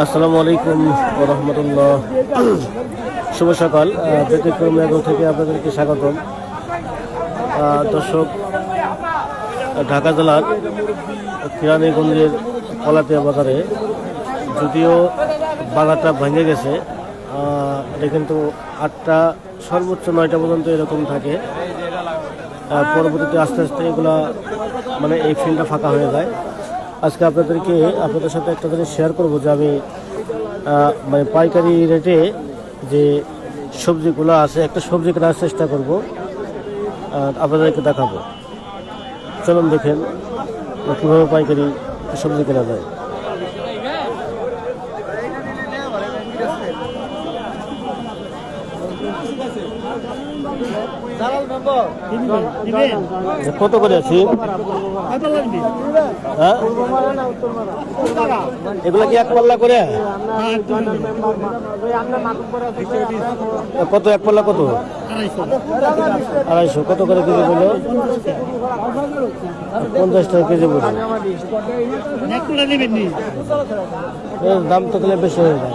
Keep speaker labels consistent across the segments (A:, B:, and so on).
A: আসসালামু আলাইকুম রহমতুল্লাহ। শুভ সকাল। ব্যতিক্রম এগো থেকে আপনাদেরকে স্বাগতম। দর্শক, ঢাকা জেলার কিরানীগঞ্জের কলাতিয়া বাজারে যদিও বাজারটা ভেঙে গেছে এটা কিন্তু আটটা, সর্বোচ্চ নয়টা পর্যন্ত এরকম থাকে। পরবর্তীতে আস্তে আস্তে এগুলা মানে এই ফিল্ডটা ফাঁকা হয়ে যায়। আজকে আপনাদেরকে আপনাদের সাথে একটা জিনিস শেয়ার করব যে আমি মানে পাইকারি রেটে যে সবজিগুলো আছে, একটা সবজি কেনার চেষ্টা করব। আর আপনাদেরকে দেখাবো। চলুন দেখেন কীভাবে পাইকারি সবজি কেনা যায়। কত করে আছি? হ্যাঁ? এগুলা কি এক পাল্লা করে? কত এক পাল্লা কত? আড়াইশো। কত করে কেজি বলল পঞ্চাশ টাকা কেজি এর দাম তো তাহলে বেশি হয়ে যায়।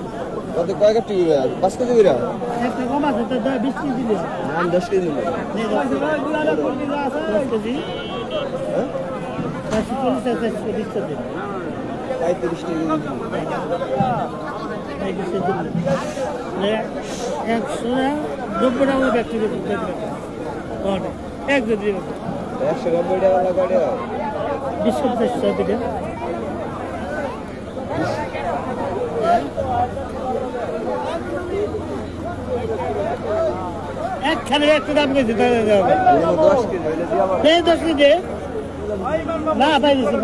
B: কত কয় কাপ টিভি পাঁচ কেজি করে নাম দশ কেজি নেব পঁয়ত্রিশ কেজি
C: একশো নব্বই টাকা ব্যক্তি এক যদি
B: একশো নব্বই টাকা
C: বিশ পঞ্চাশ টাকা। একখানে একটা দাম
B: কেজি
C: দশ কেজি না দিচ্ছি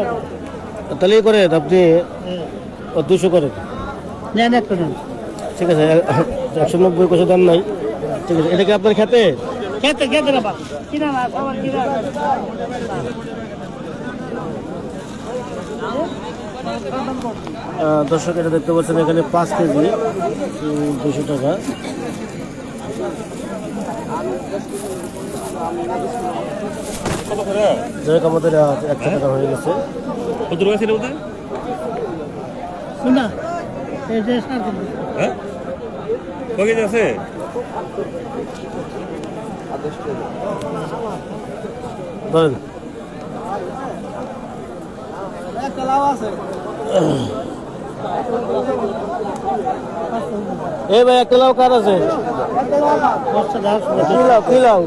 A: তাহলে করে আপনি দুশো করে।
C: নেন একটা নেন।
A: ঠিক আছে একশো নব্বই কষে দাম নাই। ঠিক আছে এটা কি আপনার খেতে?
C: খেতে খেতে না কিনা না সবার কিনা
A: দর্শক এটা দেখতে পাচ্ছেন এখানে পাঁচ কেজি দুশো টাকা। যাই আমাদের একশো টাকা হয়ে গেছে।
D: কত টাকা ছিল
C: সার কিনবো
D: হ্যাঁ? কেজি আছে?
B: আর দশ কেজি
A: ধরেন এই ভাই একটা কার আছে? কি লাউ কি লাউ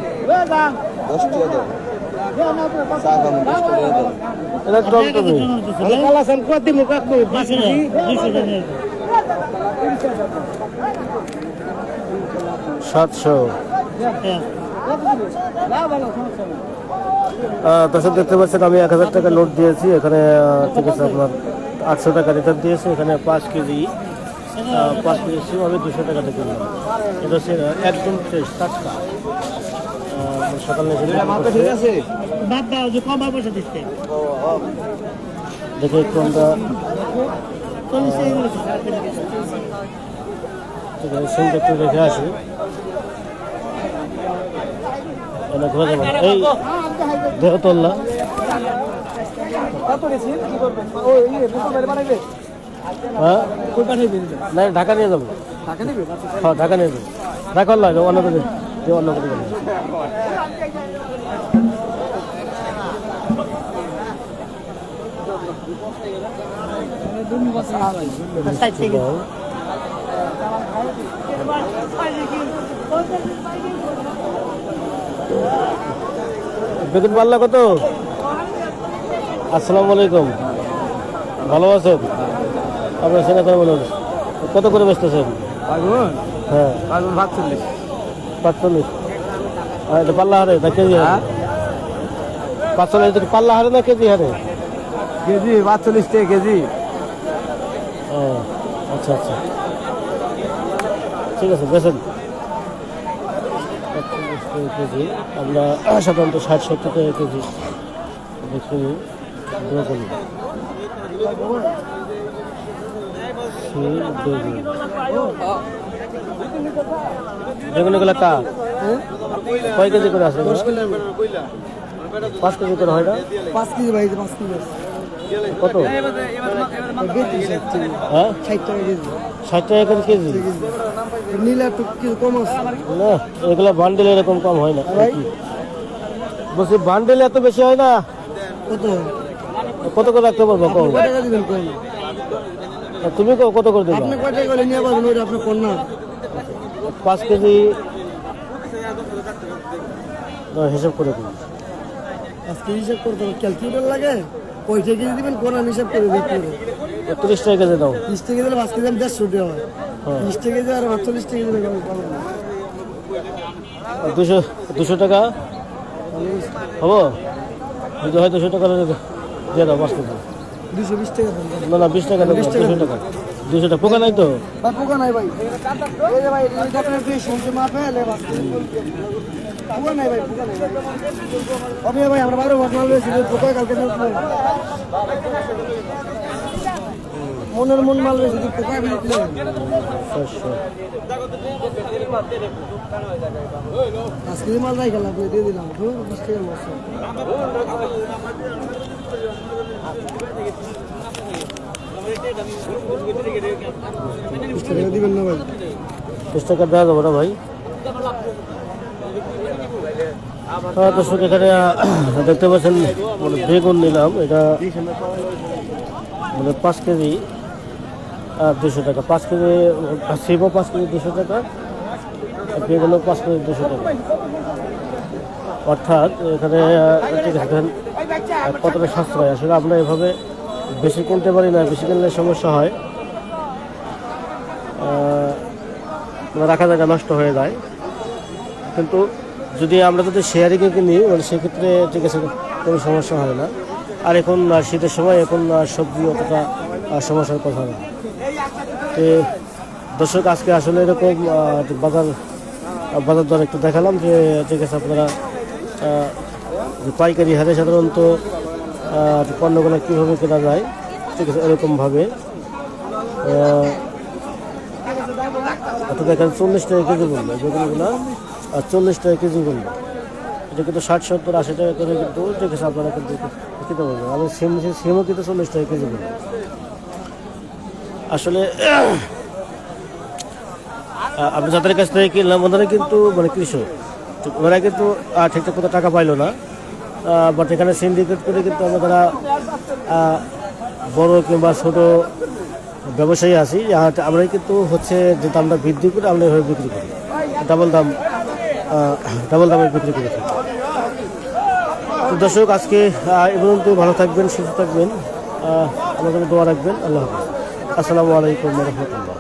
A: সাতশো। দর্শক দেখতে পাচ্ছেন, আমি এক হাজার টাকা নোট দিয়েছি। এখানে ঠিক আছে, আপনার আটশো টাকা রিটার্ন দিয়েছি। এখানে পাঁচ কেজি পাঁচ কেজি সিম আমি দুশো টাকাতে কিনলাম এটা হচ্ছে একদম ফ্রেশ টাটকা। সকালে এসে
B: মাথা ঠিক আছে?
C: বাদ দাও যে কম পয়সা দিচ্ছে।
A: দেখে একটু রেখে আসি যাব এই দেহ তোল্লা হ্যাঁ? না ঢাকা নিয়ে যাব। হ্যাঁ ঢাকা নিয়ে যাব। ঢাকা অন্য অন্য করে অন্য করে বেগুন পাল্লা কত? আসসালামু আলাইকুম। ভালো আছেন? আপনার সেনা করে বলুন। কত করে বেচতেছেন?
B: আগুন
A: হ্যাঁ। পাঁচচল্লিশ এটা পাল্লা হারে না কেজি হারে? পাঁচচল্লিশ এটা পাল্লা হারে না কেজি হারে?
B: কেজি পাঁচচল্লিশ টাকা কেজি।
A: ও আচ্ছা আচ্ছা। ঠিক আছে বেছেন পঞ্চাশ টাকা কেজি আমরা সাধারণত ষাট সত্তর টাকা কেজি দেখি বেগুন কয় কেজি করে এগুলো? পাঁচ কেজি করে হয় না
C: পাঁচ কেজি ভাই পাঁচ কেজি।
A: কত?
C: ষাট টাকা
A: হ্যাঁ
C: কেজি।
A: ষাট টাকা করে কেজি?
C: নিলে একটু কিছু কম আছে।
A: না এগুলো বান্ডেল এরকম কম হয় না? বলছি বান্ডেল এত বেশি হয় না?
C: কত?
A: কত করে রাখতে পারব? কম
C: কয় টাকা দিবেন কম
A: তুমি কত করে দেবে?
C: আপনি কয় টাকা করে নিয়ে পারবেন ওইটা আপনার কোন না
A: পাঁচ কেজি হিসাব করে দিন।
C: আজকে হিসাব করতে হবে ক্যালকুলেটর লাগে পয়সা কেজি দিবেন কোন আমি হিসাব করে দেখতে হবে
A: তিরিশ টাকা কেজি দাও।
C: টাকা দিলে পাঁচ কেজি আমি দেড়শো টাকা হয়। টাকা আর আটচল্লিশ টাকা দিলে
A: দুশো দুশো টাকা? হব? যদি হয় দুশো টাকা দিয়ে দাও পাঁচ কেজি।
C: দুশো বিশ টাকা দেন
A: না না বিশ টাকা
C: বিশ টাকা
A: টাকা দুশো টাকা। পোকা নাই তো?
C: ভাই পোকা নাই ভাই। পোকা নাই পোকা নাই আমরা ঘটনা রয়েছে পোকা কালকে। মনের মন মাল রয়েছে পোকা আজকে মাল নাই খেলা দিয়ে দিলাম। বিশ বিশ টাকা দিবেন ভাই।
A: হ্যাঁ দর্শক, এখানে দেখতে পাচ্ছেন মানে বেগুন নিলাম। এটা মানে পাঁচ কেজি দুশো টাকা। পাঁচ কেজি, সিমও পাঁচ কেজি দুশো টাকা বেগুনও পাঁচ কেজি দুশো টাকা। অর্থাৎ, এখানে কতটা সাশ্রয় আসলে আমরা এভাবে বেশি কিনতে পারি না, বেশি কিনলে সমস্যা হয়। মানে রাখা জায়গা নষ্ট হয়ে যায়। কিন্তু যদি আমরা যদি শেয়ারিংয়ে কিনি মানে সেক্ষেত্রে ঠিক আছে, কোনো সমস্যা হয় না। আর এখন শীতের সময় এখন সবজি অতটা সমস্যার কথা না। তো দর্শক, আজকে আসলে এরকম বাজার বাজার দর একটু দেখালাম যে, ঠিক আছে, আপনারা যে পাইকারি হারে সাধারণত পণ্যগুলো কীভাবে কেনা যায়, ঠিক আছে, এরকমভাবে। অর্থাৎ এখানে চল্লিশ টাকা কেজি বলল বেগুনগুলো। আর চল্লিশ টাকা কেজি বলল। এটা কিন্তু ষাট, সত্তর, আশি টাকা করে কিন্তু, ঠিক আছে, আপনারা কিন্তু খেতে পারবেন। আমি সিম সিমও কিন্তু চল্লিশ টাকা কেজি বলল। আসলে আপনি যাদের কাছ থেকে কিনলাম, ওনারা কিন্তু মানে কৃষক ওরা কিন্তু ঠিকঠাক মতো টাকা পাইলো না। বাট এখানে সিন্ডিকেট করে কিন্তু আমরা আহ, বড় কিংবা ছোট ব্যবসায়ী আছি আমরা কিন্তু হচ্ছে যে দামটা বৃদ্ধি করে আমরা এভাবে বিক্রি করি। ডাবল দাম ডাবল দামে বিক্রি করে থাকি তো দর্শক আজকে এ পর্যন্ত ভালো থাকবেন সুস্থ থাকবেন। আমাদের দোয়া রাখবেন। আল্লাহ হাফিজ। আসসালামু আলাইকুম রহমতুল্লাহ।